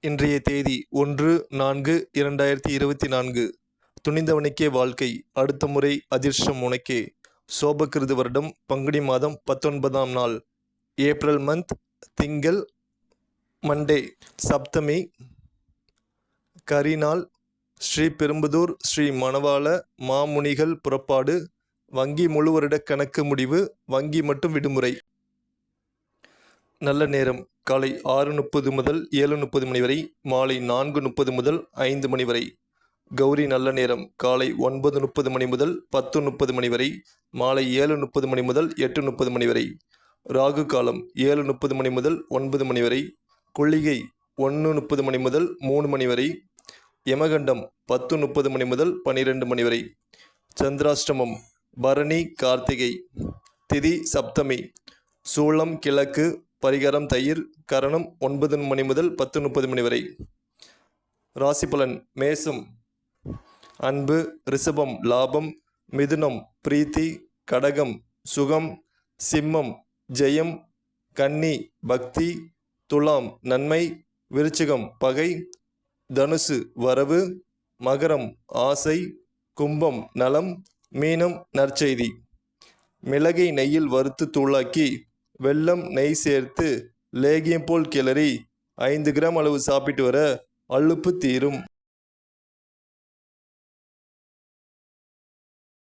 இன்றைய தேதி ஒன்று நான்கு இரண்டாயிரத்தி இருபத்தி நான்கு. துணிந்தவனுக்கே வாழ்க்கை அடுத்த முறை அதிர்ஷ்டம் உனக்கே. சோபகிருது வருடம் பங்குனி மாதம் பத்தொன்பதாம் நாள். ஏப்ரல் மந்த் திங்கள் மண்டே. சப்தமி கரிநாள் ஸ்ரீ பெரும்புதூர் ஸ்ரீ மணவாள மாமுனிகள் புறப்பாடு வங்கி முழு வருட கணக்கு முடிவு வங்கி மட்டும் விடுமுறை. நல்ல நேரம். காலை ஆறு முப்பது முதல் ஏழு முப்பது மணி வரை மாலை நான்கு முப்பது முதல் ஐந்து மணி வரை. கௌரி நல்ல நேரம். காலை ஒன்பது முப்பது மணி முதல் பத்து முப்பது மணி வரை மாலை ஏழு முப்பது மணி முதல் எட்டு முப்பது மணி வரை. ராகு காலம் ஏழு முப்பது மணி முதல் ஒன்பது மணி வரை. கொள்ளிகை ஒன்று முப்பது மணி முதல் மூணு மணி வரை. யமகண்டம் பத்து முப்பது மணி முதல் பன்னிரெண்டு மணி வரை. சந்திராஷ்டமம் பரணி கார்த்திகை. திதி சப்தமி. சூளம் கிழக்கு பரிகாரம் தயிர் கரணம் ஒன்பது மணி முதல் பத்து முப்பது மணி வரை. ராசிபலன் மேசம். அன்பு ரிஷபம் லாபம் மிதுனம் பிரீத்தி கடகம் சுகம் சிம்மம் ஜெயம் கன்னி பக்தி துலாம் நன்மை விருச்சிகம் பகை தனுசு வரவு மகரம் ஆசை கும்பம் நலம் மீனம் நற்செய்தி. மிளகை நெய்யில் வறுத்து தூளாக்கி வெள்ளம் நெய் சேர்த்து லேகியம் போல் கிளறி ஐந்து கிராம் அளவு சாப்பிட்டு வர அலுப்பு தீரும்.